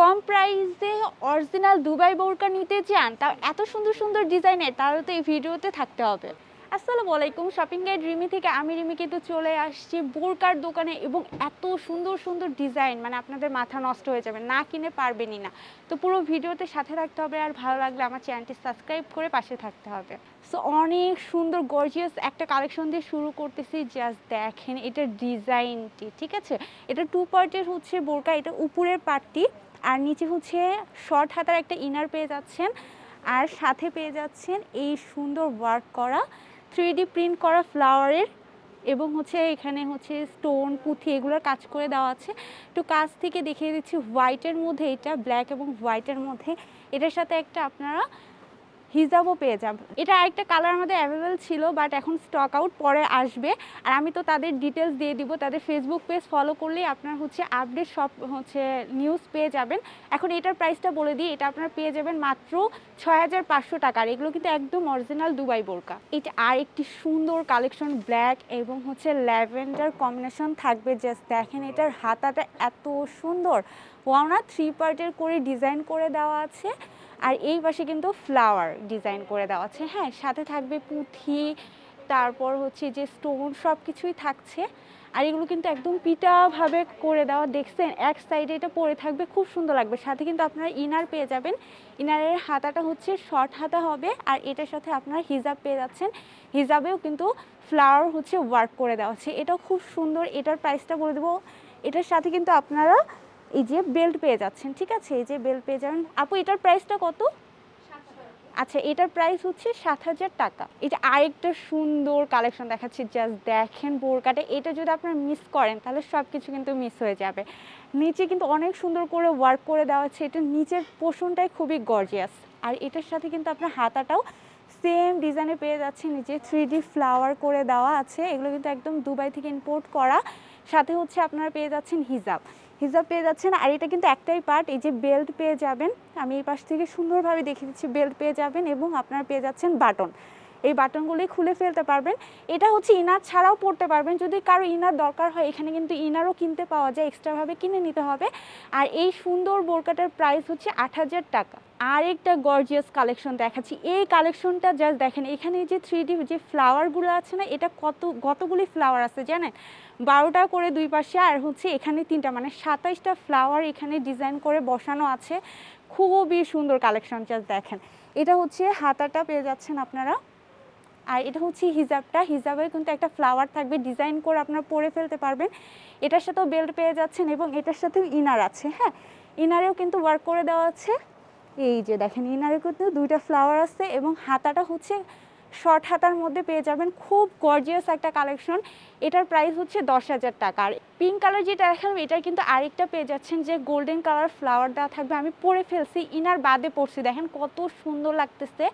কম প্রাইসে original Dubai বোরকা নিতে চান, তা এত সুন্দর সুন্দর ডিজাইনের তাহলে তো এই ভিডিওতে থাকতে হবে। আসসালামু আলাইকুম শপিং গাইড রিমি থেকে আমি রিমি কিন্তু চলে আসছি বোরকার দোকানে এবং এত সুন্দর সুন্দর ডিজাইন মানে আপনাদের মাথা নষ্ট হয়ে যাবে, না কিনে পারবেনই না। তো পুরো ভিডিওতে সাথে থাকতে হবে আর ভালো লাগলে আমার চ্যানেলটি সাবস্ক্রাইব করে পাশে থাকতে হবে। সো অনেক সুন্দর গর্জিয়াস একটা কালেকশন দিয়ে শুরু করতেছি জাস্ট দেখেন এটার ডিজাইনটি, ঠিক আছে? এটা টু পার্টের হচ্ছে বোরকা, এটা উপরের পার্টটি আর নিচে হচ্ছে শর্ট হাতার একটা ইনার পেয়ে যাচ্ছেন, আর সাথে পেয়ে যাচ্ছেন এই সুন্দর ওয়ার্ক করা থ্রি প্রিন্ট করা ফ্লাওয়ারের এবং হচ্ছে এখানে হচ্ছে স্টোন পুঁথি এগুলোর কাজ করে দেওয়া আছে। একটু কাজ থেকে দেখিয়ে দিচ্ছি হোয়াইটের মধ্যে এটা ব্ল্যাক এবং হোয়াইটের মধ্যে। এটার সাথে একটা আপনারা হিজাবও পেয়ে যাবেন এটা আরেকটা কালার আমাদের অ্যাভেলেবেল ছিল বাট এখন স্টক আউট পরে আসবে। আর আমি তো তাদের ডিটেলস দিয়ে দিব, তাদের ফেসবুক পেজ ফলো করলেই আপনার হচ্ছে আপডেট সব হচ্ছে নিউজ পেয়ে যাবেন। এখন এটার প্রাইসটা বলে দিই, এটা আপনারা পেয়ে যাবেন মাত্র ছয় হাজার পাঁচশো টাকার। এগুলো কিন্তু একদম অরিজিনাল দুবাই বোরকা। এটা আর একটি সুন্দর কালেকশন ব্ল্যাক এবং হচ্ছে ল্যাভেন্ডার কম্বিনেশন থাকবে। জাস্ট দেখেন এটার হাতাটা এত সুন্দর। ওয়ানা থ্রি পার্টের করে ডিজাইন করে দেওয়া আছে। আর এই পাশে কিন্তু ফ্লাওয়ার ডিজাইন করে দেওয়া আছে। হ্যাঁ সাথে থাকবে পুঁথি, তারপর হচ্ছে যে স্টোন সব কিছুই থাকছে। আর এগুলো কিন্তু একদম পিটাভাবে করে দেওয়া। দেখছেন, এক সাইডে এটা পরে থাকবে, খুব সুন্দর লাগবে। সাথে কিন্তু আপনারা ইনার পেয়ে যাবেন। ইনারের হাতাটা হচ্ছে শর্ট হাতা হবে আর এটার সাথে আপনারা হিজাব পেয়ে যাচ্ছেন। হিজাবেও কিন্তু ফ্লাওয়ার হচ্ছে ওয়ার্ক করে দেওয়া আছে। এটাও খুব সুন্দর। এটার প্রাইসটা বলে দেবো। এটার সাথে কিন্তু আপনারা এই যে বেল্ট পেয়ে যাচ্ছেন, ঠিক আছে? এই যে বেল্ট পেয়ে যাবেন। আপু, এটার প্রাইসটা কত? আচ্ছা এটার প্রাইস হচ্ছে সাত হাজার টাকা। এটা আরেকটা সুন্দর কালেকশন দেখাচ্ছি জাস্ট দেখেন বোরকাটা। এটা যদি আপনারা মিস করেন, তাহলে সব কিছু কিন্তু মিস হয়ে যাবে। নিচে কিন্তু অনেক সুন্দর করে ওয়ার্ক করে দেওয়া আছে। এটা নিচের পোষণটাই খুবই গর্জিয়াস আর এটার সাথে কিন্তু আপনার হাতাটাও সেম ডিজাইনে পেয়ে যাচ্ছে নিচে থ্রি ডি ফ্লাওয়ার করে দেওয়া আছে। এগুলো কিন্তু একদম দুবাই থেকে ইম্পোর্ট করা। সাথে হচ্ছে আপনারা পেয়ে যাচ্ছেন হিজাব। হিজাব পেয়ে যাচ্ছেন। আর এটা কিন্তু একটাই পার্ট এই যে বেল্ট পেয়ে যাবেন। আমি এই পাশ থেকে সুন্দরভাবে দেখিয়ে দিচ্ছি বেল্ট পেয়ে যাবেন এবং আপনারা পেয়ে যাচ্ছেন বাটন। এই বাটনগুলি খুলে ফেলতে পারবেন। এটা হচ্ছে ইনার ছাড়াও পড়তে পারবেন। যদি কারও ইনার দরকার হয়, এখানে কিন্তু ইনারও কিনতে পাওয়া যায় এক্সট্রাভাবে কিনে নিতে হবে। আর এই সুন্দর বোরকাটার প্রাইস হচ্ছে আট হাজার টাকা। আরেকটা গর্জিয়াস কালেকশন দেখাচ্ছি। এই কালেকশনটা জাস্ট দেখেন, এখানে যে থ্রি ডি যে ফ্লাওয়ারগুলো আছে না, এটা কত, কতগুলি ফ্লাওয়ার আছে জানেন? বারোটা করে দুই পাশে, আর হচ্ছে এখানে তিনটা মানে সাতাইশটা ফ্লাওয়ার এখানে ডিজাইন করে বসানো আছে। খুবই সুন্দর কালেকশন জাস্ট দেখেন। এটা হচ্ছে হাতাটা পেয়ে যাচ্ছেন আপনারা। আর এটা হচ্ছে হিজাবটা। হিজাবে কিন্তু একটা ফ্লাওয়ার থাকবে ডিজাইন করে আপনারা পরে ফেলতে পারবেন। এটার সাথেও বেল্ট পেয়ে যাচ্ছেন এবং এটার সাথেও ইনার আছে হ্যাঁ? ইনারেও কিন্তু ওয়ার্ক করে দেওয়া আছে। এই যে দেখেন, ইনারে কিন্তু দুইটা ফ্লাওয়ার আছে এবং হাতাটা হচ্ছে শর্ট হাতার মধ্যে পেয়ে যাবেন। খুব গর্জিয়াস একটা কালেকশন এটার প্রাইস হচ্ছে দশ হাজার টাকা। আর পিঙ্ক কালার যেটা দেখালাম, এটার কিন্তু আরেকটা পেয়ে যাচ্ছেন যে গোল্ডেন কালার ফ্লাওয়ার দেওয়া থাকবে। আমি পরে ফেলছি, ইনার বাদে পড়ছি। দেখেন কত সুন্দর লাগতেছে।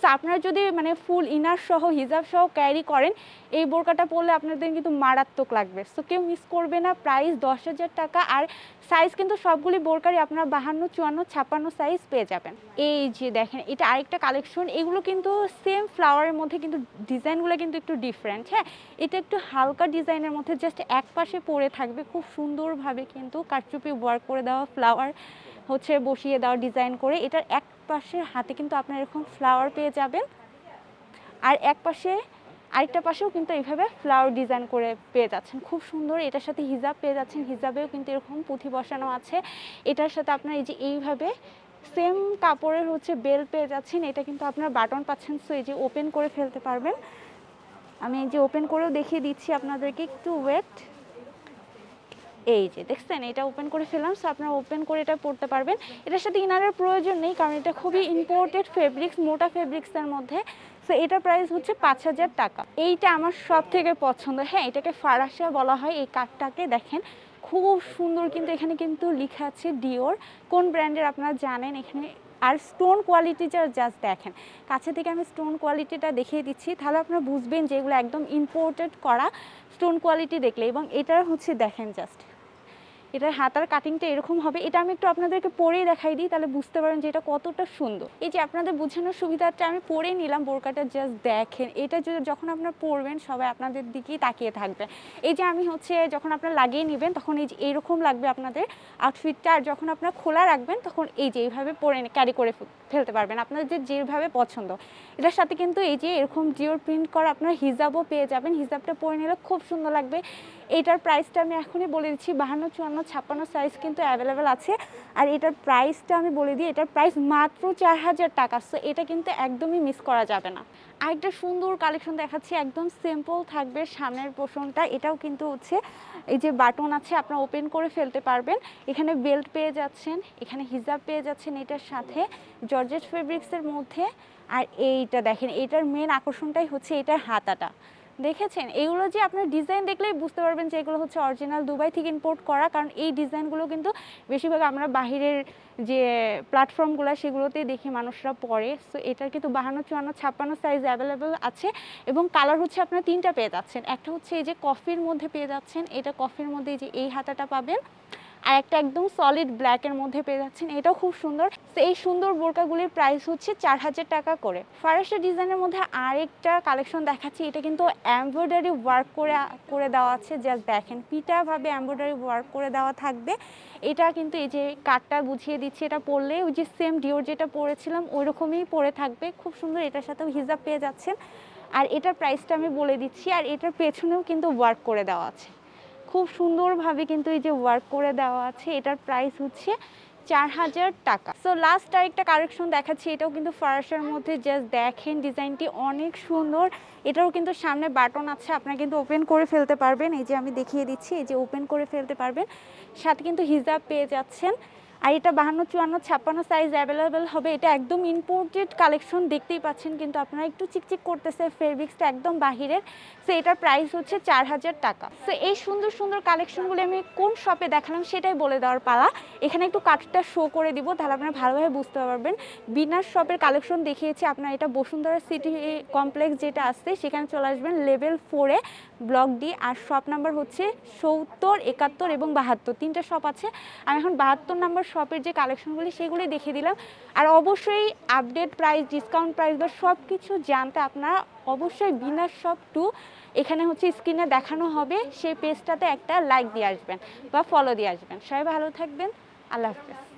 সো আপনারা যদি মানে ফুল ইনার সহ, হিজাব সহ ক্যারি করেন, এই বোরকাটা পরলে আপনাদের কিন্তু মারাত্মক লাগবে। সো কেউ মিস করবে না প্রাইস দশ হাজার টাকা। আর সাইজ কিন্তু সবগুলি বোরকারই আপনারা বাহান্ন, চুয়ান্ন, ছাপ্পান্ন সাইজ পেয়ে যাবেন। এই যে দেখেন, এটা আরেকটা কালেকশন এগুলো কিন্তু সেম ফ্লাওয়ারের মধ্যে কিন্তু ডিজাইনগুলো কিন্তু একটু ডিফারেন্ট হ্যাঁ এটা একটু হালকা ডিজাইনের মধ্যে জাস্ট এক পাশে পরে থাকবে, খুব সুন্দরভাবে কিন্তু কারচুপি ওয়ার্ক করে দেওয়া ফ্লাওয়ার হচ্ছে বসিয়ে দেওয়া ডিজাইন করে। এটার এক পাশের হাতে কিন্তু আপনার এরকম ফ্লাওয়ার পেয়ে যাবেন। আর এক পাশে, আরেকটা পাশেও কিন্তু এইভাবে ফ্লাওয়ার ডিজাইন করে পেয়ে যাচ্ছেন। খুব সুন্দর, এটার সাথে হিজাব পেয়ে যাচ্ছেন। হিজাবেও কিন্তু এরকম পুঁথি বসানো আছে। এটার সাথে আপনার এই যে এইভাবে সেম কাপড়ের হচ্ছে বেল পেয়ে যাচ্ছেন। এটা কিন্তু আপনার বাটন পাচ্ছেন সো এই যে ওপেন করে ফেলতে পারবেন। আমি এই যে ওপেন করেও দেখিয়ে দিচ্ছি আপনাদেরকে, একটু ওয়েট এই যে, দেখছেন, এটা ওপেন করে ফেললাম সো আপনারা ওপেন করে এটা পড়তে পারবেন। এটার সাথে ইনারের প্রয়োজন নেই, কারণ এটা খুবই ইম্পোর্টেড ফেব্রিক্স মোটা ফেব্রিক্সের মধ্যে। সো এটার প্রাইস হচ্ছে পাঁচ হাজার টাকা। এইটা আমার সব থেকে পছন্দ। হ্যাঁ এটাকে ফারাসা বলা হয়, এই কাঠটাকে দেখেন। খুব সুন্দর কিন্তু এখানে কিন্তু লেখা আছে ডিওর কোন ব্র্যান্ডের আপনারা জানেন? এখানে আর স্টোন কোয়ালিটিটা জাস্ট দেখেন। কাছে থেকে আমি স্টোন কোয়ালিটিটা দেখিয়ে দিচ্ছি। তাহলে আপনারা বুঝবেন যে এগুলো একদম ইম্পোর্টেড করা স্টোন কোয়ালিটি দেখলে। এবং এটার হচ্ছে, দেখেন জাস্ট এটার হাতার কাটিংটা এরকম হবে, এটা আমি একটু আপনাদেরকে পরেই দেখাই দিই, তাহলে বুঝতে পারেন যে এটা কতটা সুন্দর। এই যে আপনাদের বোঝানোর সুবিধাটা আমি পরে নিলাম, বোরকাটা জাস্ট দেখেন। এটা যখন আপনার পরবেন, সবাই আপনাদের দিকেই তাকিয়ে থাকবে। এই যে আমি হচ্ছে যখন আপনার লাগিয়ে নেবেন, তখন এই যে এইরকম লাগবে আপনাদের আউটফিটটা আর যখন আপনার খোলা রাখবেন, তখন এই যে এইভাবে পরে ক্যারি করে ফেলতে পারবেন আপনাদের যে যেভাবে পছন্দ। এটার সাথে কিন্তু এই যে এরকম জিওর প্রিন্ট করা আপনার হিজাবও পেয়ে যাবেন, হিজাবটা পরে নিলে খুব সুন্দর লাগবে। এটার প্রাইসটা আমি এখনই বলে দিচ্ছি, বাহান্ন, চুয়ান্ন, ছাপ্পান্ন সাইজ কিন্তু অ্যাভেলেবেল আছে। আর এটার প্রাইসটা আমি বলে দিই, এটার প্রাইস মাত্র চার হাজার টাকা। সো এটা কিন্তু একদমই মিস করা যাবে না। আরেকটা সুন্দর কালেকশন দেখাচ্ছি, একদম সিম্পল থাকবে সামনের পোষণটা এটাও কিন্তু হচ্ছে, এই যে বাটন আছে, আপনারা ওপেন করে ফেলতে পারবেন। এখানে বেল্ট পেয়ে যাচ্ছেন, এখানে হিজাব পেয়ে যাচ্ছেন এটার সাথে জর্জেট ফেব্রিক্সের মধ্যে। আর এইটা দেখেন, এটার মেন আকর্ষণটাই হচ্ছে এটার হাতাটা। দেখেছেন? এগুলো যে আপনার ডিজাইন দেখলেই বুঝতে পারবেন যে এগুলো হচ্ছে অরিজিনাল দুবাই থেকে ইম্পোর্ট করা, কারণ এই ডিজাইনগুলো কিন্তু বেশিরভাগ আমরা বাহিরের যে প্ল্যাটফর্মগুলো সেগুলোতেই দেখি মানুষরা পরে। সো এটার কিন্তু বাহান্ন, চুয়ান্ন, ছাপ্পান্ন সাইজ অ্যাভেলেবেল আছে এবং কালার হচ্ছে আপনার তিনটা পেয়ে যাচ্ছেন। একটা হচ্ছে এই যে কফির মধ্যে পেয়ে যাচ্ছেন। এটা কফির মধ্যে এই যে এই হাতাটা পাবেন। আর একটা একদম সলিড ব্ল্যাকের মধ্যে পেয়ে যাচ্ছেন। এটাও খুব সুন্দর। এই সুন্দর বোরকাগুলির প্রাইস হচ্ছে চার হাজার টাকা করে। ফারেস্টের ডিজাইনের মধ্যে আরেকটা কালেকশন দেখাচ্ছি। এটা কিন্তু এমব্রয়ডারি ওয়ার্ক করে করে দেওয়া আছে। জাস্ট দেখেন পিটাভাবে এমব্রয়ডারি ওয়ার্ক করে দেওয়া থাকবে। এটা কিন্তু এই যে কাঠটা বুঝিয়ে দিচ্ছি, এটা পরলে ওই যে সেম ডিওর যেটা পরেছিলাম ওই রকমই পরে থাকবে। খুব সুন্দর, এটার সাথেও হিজাব পেয়ে যাচ্ছেন। আর এটার প্রাইসটা আমি বলে দিচ্ছি। আর এটার পেছনেও কিন্তু ওয়ার্ক করে দেওয়া আছে। খুব সুন্দরভাবে কিন্তু এই যে ওয়ার্ক করে দেওয়া আছে, এটার প্রাইস হচ্ছে চার হাজার টাকা। সো লাস্ট আরেকটা কারেকশন দেখাচ্ছি, এটাও কিন্তু ফারাসের মধ্যে জাস্ট দেখেন ডিজাইনটি অনেক সুন্দর। এটাও কিন্তু সামনে বাটন আছে, আপনারা কিন্তু ওপেন করে ফেলতে পারবেন। এই যে আমি দেখিয়ে দিচ্ছি, এই যে ওপেন করে ফেলতে পারবেন। সাথে কিন্তু হিজাব পেয়ে যাচ্ছেন। আর এটা বাহান্ন, চুয়ান্ন, ছাপ্পান্ন সাইজ অ্যাভেলেবেল হবে। এটা একদম ইম্পোর্টেড কালেকশন দেখতেই পাচ্ছেন, কিন্তু আপনারা একটু চিকচিক করতেছে ফেব্রিক্সটা একদম বাহিরের। সো এটার প্রাইস হচ্ছে চার হাজার টাকা। সো এই সুন্দর সুন্দর কালেকশনগুলো আমি কোন শপে দেখালাম সেটাই বলে দেওয়ার পালা। এখানে একটু কাঠটা শো করে দিব, তাহলে আপনারা ভালোভাবে বুঝতে পারবেন। বিনার শপের কালেকশন দেখিয়েছি, আপনার এটা বসুন্ধরা সিটি কমপ্লেক্স যেটা আসছে সেখানে চলে আসবেন লেভেল ফোরে ব্লক ডি আর শপ নাম্বার হচ্ছে সত্তর, একাত্তর এবং বাহাত্তর। তিনটা শপ আছে। আমি এখন বাহাত্তর নাম্বার শপের যে কালেকশনগুলি সেগুলি দেখিয়ে দিলাম। আর অবশ্যই আপডেট প্রাইস ডিসকাউন্ট প্রাইস বা সব কিছু জানতে আপনারা অবশ্যই বিনার শপ টু এখানে হচ্ছে স্ক্রিনে দেখানো হবে। সেই পেজটাতে একটা লাইক দিয়ে আসবেন বা ফলো দিয়ে আসবেন। সবাই ভালো থাকবেন। আল্লাহ হাফেজ।